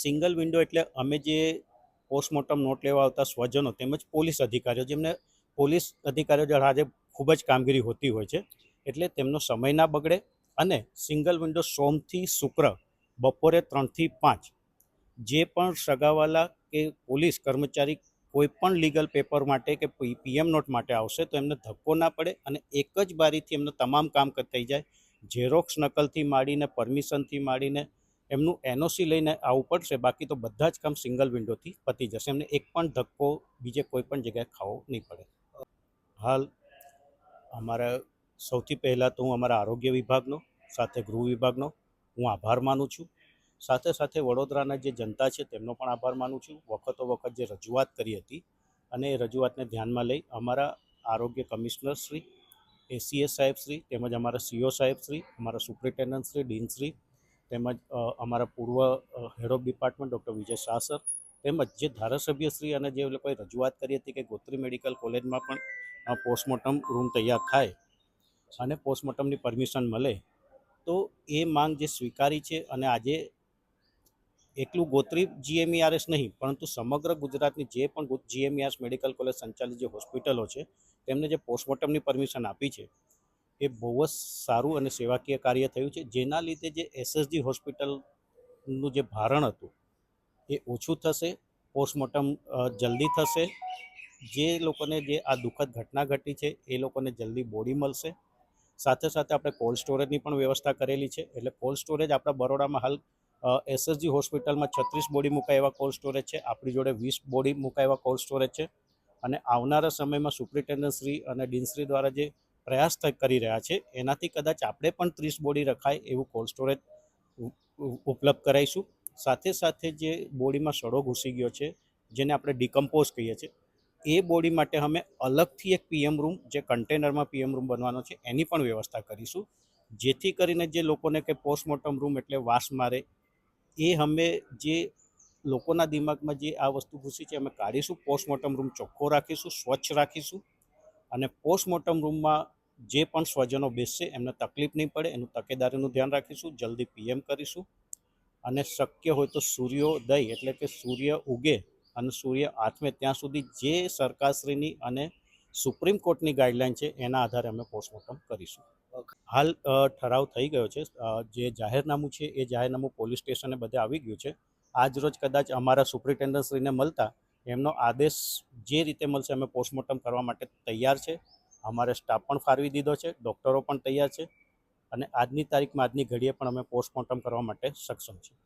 Single window એટલે અમે જે પોસ્ટમોર્ટમ નોટ લેવા આવતા સ્વજનો તેમજ પોલીસ અધિકારીઓ, જેમને પોલીસ અધિકારીઓ દ્વારા આજે ખૂબ જ કામગીરી હોતી હોય છે, એટલે તેમનો સમય ના બગડે અને સિંગલ વિન્ડો સોમથી શુક્ર બપોરે ત્રણથી પાંચ જે પણ સગાવાલા કે પોલીસ કર્મચારી કોઈ પણ લીગલ પેપર માટે કે પીએમ નોટ માટે આવશે તો એમને ધક્કો ના પડે અને એક જ બારીથી એમને તમામ કામ થઈ જાય. ઝેરોક્સ નકલથી માંડીને પરમિશનથી માંડીને એમનું એનઓસી લઈને આવવું પડશે. બાકી તો બધા જ કામ સિંગલ વિન્ડોથી પતી જશે. એમને એક પણ ધક્કો બીજે કોઈ પણ જગ્યાએ ખાવો નહીં પડે. હાલ અમારા સૌથી પહેલાં તો હું અમારા આરોગ્ય વિભાગનો, સાથે ગૃહ વિભાગનો હું આભાર માનું છું. સાથે સાથે વડોદરાના જે જનતા છે તેમનો પણ આભાર માનું છું. વખતો વખત જે રજૂઆત કરી હતી અને એ રજૂઆતને ધ્યાનમાં લઈ અમારા આરોગ્ય કમિશનર શ્રી એસીએસ સાહેબ શ્રી તેમજ અમારા સીઓ સાહેબ શ્રી અમારા સુપ્રિન્ટેન્ડન્ટ શ્રી ડીન શ્રી તેમજ અમારા પૂર્વ head of department doctor Vijay Shah sir તેમજ જે ધારાસભ્યશ્રી અને જે લોકોએ રજૂઆત કરી હતી કે ગોત્રી મેડિકલ કોલેજમાં પણ પોસ્ટમોર્ટમ રૂમ તૈયાર થાય અને પોસ્ટમોર્ટમની પરમિશન મળે, તો એ માંગ જે સ્વીકારી છે અને આજે એકલું ગોત્રી જીએમઈઆરએસ નહીં, પરંતુ સમગ્ર ગુજરાતની જે પણ જીએમઈઆરએસ મેડિકલ કોલેજ સંચાલિત જે હોસ્પિટલો છે, તેમને જે પોસ્ટમોર્ટમની પરમિશન આપી છે એ બહુ જ સારું અને સેવાકીય કાર્ય થયું છે. જેના લીધે જે એસએસજી હોસ્પિટલનું જે ભારણ હતું, એ ઓછું થશે, પોસ્ટમોર્ટમ જલ્દી થશે. જે લોકોને જે આ દુઃખદ ઘટના ઘટી છે, એ લોકોને જલ્દી બોડી મળશે. સાથે સાથે આપણે કોલ્ડ સ્ટોરેજની પણ વ્યવસ્થા કરેલી છે. એટલે કોલ્ડ સ્ટોરેજ આપણા બરોડામાં હાલ એસએસજી હોસ્પિટલમાં છત્રીસ બોડી મુકાય એવા કોલ્ડ સ્ટોરેજ છે. આપણી જોડે વીસ બોડી મુકાય એવા કોલ્ડ સ્ટોરેજ છે. અને આવનારા સમયમાં સુપ્રિન્ટેન્ડન્ટ શ્રી અને ડીનશ્રી દ્વારા જે પ્રયાસ કરી રહ્યા છે. એનાથી કદાચ આપણે પણ ત્રીસ બોડી રખાય એવું કોલ્ડ સ્ટોરેજ ઉપલબ્ધ કરાવીશું સાથે સાથે જે બોડીમાં સડો ઘૂસી ગયો છે, જેને આપણે ડિકમ્પોઝ કહીએ છીએ, એ બોડી માટે અમે અલગથી એક પીએમ રૂમ, જે કન્ટેનરમાં પીએમ રૂમ બનવાનો છે, એની પણ વ્યવસ્થા કરીશું. જેથી કરીને જે લોકોને કે પોસ્ટમોર્ટમ રૂમ એટલે વાસ મારે, એ અમે જે લોકોના દિમાગમાં જે આ વસ્તુ ઘૂસી છે, અમે કાઢીશું, પોસ્ટમોર્ટમ રૂમ ચોખ્ખો રાખીશું, સ્વચ્છ રાખીશું અને પોસ્ટમોર્ટમ રૂમમાં જે પણ સ્વજનો બેસશે, એમને તકલીફ નહીં પડે, એનું તકેદારીનું ધ્યાન રાખીશું, જલ્દી પીએમ કરીશું. અને શક્ય હોય તો સૂર્યોદય એટલે કે સૂર્ય ઉગે અને સૂર્ય આથમે ત્યાં સુધી જે સરકારશ્રીની અને સુપ્રીમ કોર્ટની ગાઈડલાઈન છે, એના આધારે અમે પોસ્ટમોર્ટમ કરીશું. હાલ ઠરાવ થઈ ગયો છે. જે જાહેરનામું છે, એ જાહેરનામું પોલીસ સ્ટેશને બધે આવી ગયું છે. આજ રોજ કદાચ અમારા સુપ્રિન્ટેન્ડન્ટશ્રીને મળતા, એમનો આદેશ જે રીતે મળશે, અમે પોસ્ટમોર્ટમ કરવા માટે તૈયાર છે. અમારે સ્ટાફ પણ ફાળવી દીધો છે ડૉક્ટરો પણ તૈયાર છે અને આજની તારીખમાં આજની ઘડીએ પણ અમે પોસ્ટમોર્ટમ કરવા માટે સક્ષમ છીએ.